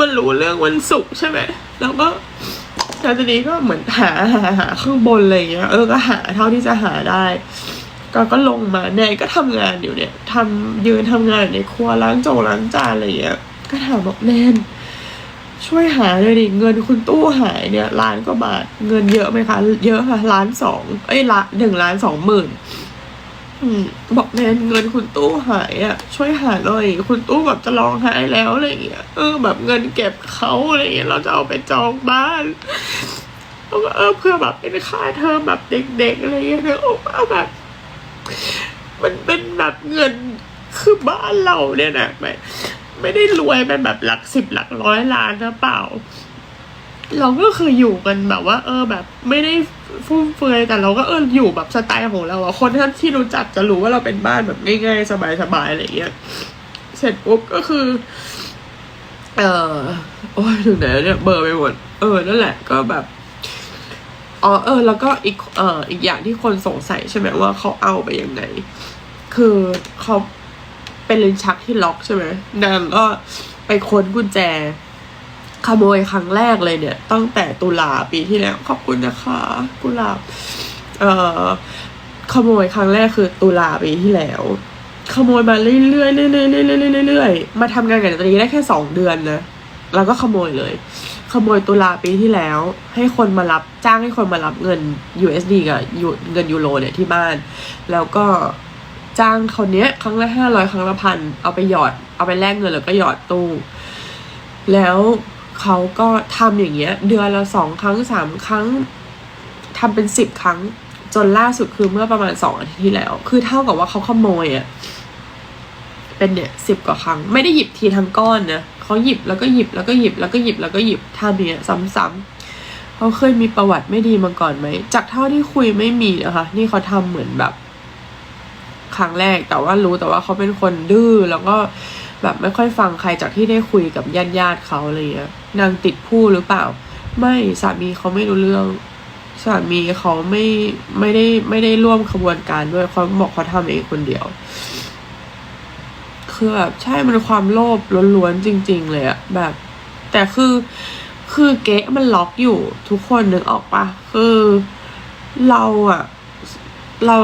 มันรู้เรื่องวันศุกร์ใช่ไหมแล้วก็แล้วทีนี้ก็เหมือนหาหาหาข้างบนอะไรเงี้ยเออก็หาเท่าที่จะหาได้ ก็ก็ลงมาเนยก็ทำงานอยู่เนี่ยทำยืนทำงานอยู่ในครัวล้างจงล้างจานอะไรเงี้ยก็ถามบอกแนนช่วยหาเลยดิเงินคุณตู้หายเนี่ยล้านกว่าบาทเงินเยอะไหมคะ เยอะค่ะล้านสองเอ้ยละหนึ่งล้านสองหมื่น บอกแนนเงินคุณตู้หายอะ ช่วยหาหน่อย คุณตู้แบบจะร้องไห้แล้วอะไรอย่างเงี้ยเออแบบเงินเก็บเขาอะไรอย่างเงี้ยเราจะเอาไปจองบ้านแล้วก็เออเพื่อแบบเป็นค่าเทอมแบบเด็กๆอะไรอย่างเงี้ยเนอะโอ้เอาแบบ มันเป็นแบบเงินคือบ้านเราเนี่ยนะไม่ไม่ได้รวยเป็นแบบหลักสิบหลักร้อยล้านนะเปล่า เราก็คืออยู่กันแบบว่า เออแบบไม่ได้ฟุ่มเฟือยแต่เราก็เอออยู่แบบสไตล์ของเราอะคนที่ที่รู้จักจะรู้ว่าเราเป็นบ้านแบบง่ายๆ สบายๆอะไรอย่างเงี้ยเสร็จปุ๊บก็คือ เออโอ้ยถึงไหนเนี่ยเบอร์ไปหมดเออนั่นแหละก็แบบอ๋อเออ แล้วก็อีกเอออีกอย่างที่คนสงสัยใช่ไหมว่าเขาเอาไปยังไงคือเขาเป็นลิ้นชักที่ล็อกใช่ไหมนางก็ไปค้นกุญแจ ขโมยครั้งแรกเลยเนี่ย ตั้งแต่ตุลาปีที่แล้ว ขอบคุณนะคะกุหลาบเอ่อขโมยครั้งแรกคือตุลาปีที่แล้ว ขโมยมาเรื่อยๆเรื่อยๆเรื่อยๆเรื่อยๆมาทำงานกับตรีได้แค่สองเดือนนะแล้วก็ขโมยเลย ขโมยตุลาปีที่แล้ว ให้คนมารับจ้างให้คนมารับเงิน USD กับยูเงินยูโรเนี่ยที่บ้าน แล้วก็จ้างคนเนี้ยครั้งละห้าร้อยครั้งละพันเอาไปหยอด เอาไปแลกเงินแล้วก็หยอดตู้ แล้ว เขาก็ทำอย่างเงี้ย เดือนละสองครั้งสามครั้งทำเป็นสิบครั้ง จนล่าสุดคือเมื่อประมาณสองอาทิตย์ที่แล้ว คือเท่ากับว่าเขาขโมยอะเป็นเนี่ยสิบกว่าครั้ง ไม่ได้หยิบทีทั้งก้อนนะเขาหยิบแล้วก็หยิบแล้วก็หยิบแล้วก็หยิบแล้วก็หยิบทำอย่างเนี้ยซ้ำๆเขาเคยมีประวัติไม่ดีมาก่อนไหม จากเท่าที่คุยไม่มีนะคะ นี่เขาทำเหมือนแบบ ครั้งแรก แต่ว่ารู้แต่ว่าเขาเป็นคนดื้อแล้วก็ แบบไม่ค่อยฟังใครจากที่ได้คุยกับญาติญาติเขาอะไรเงี้ยนางติดผู้หรือเปล่า ไม่สามีเขาไม่รู้เรื่อง สามีเขาไม่ไม่ได้ไม่ได้ร่วมขบวนการด้วยเขาบอกเขาทำเองคนเดียว คือแบบใช่มันความโลภล้วนๆจริง ๆ เลยอะแบบ แต่คือคือเก๊ะมันล็อกอยู่ทุกคนนึกออกปะคือเราอะเรา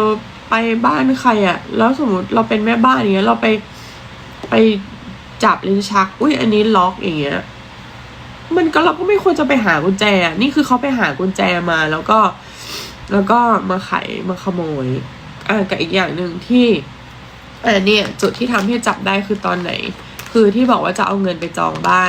ไปบ้านใครอะแล้วสมมติเราเป็นแม่บ้านอย่างเงี้ย เราไปไป จับลิ้นชัก อุ้ยอันนี้ล็อกอย่างเงี้ยมันก็เราก็ไม่ควรจะไปหากุญแจอะนี่คือเขาไปหากุญแจมาแล้วก็ แล้วก็มาไขมาขโมยอ่ากับอีกอย่างหนึ่งที่อ่าเนี่ย จุดที่ทำให้จับได้คือตอนไหน คือที่บอกว่าจะเอาเงินไปจองบ้าน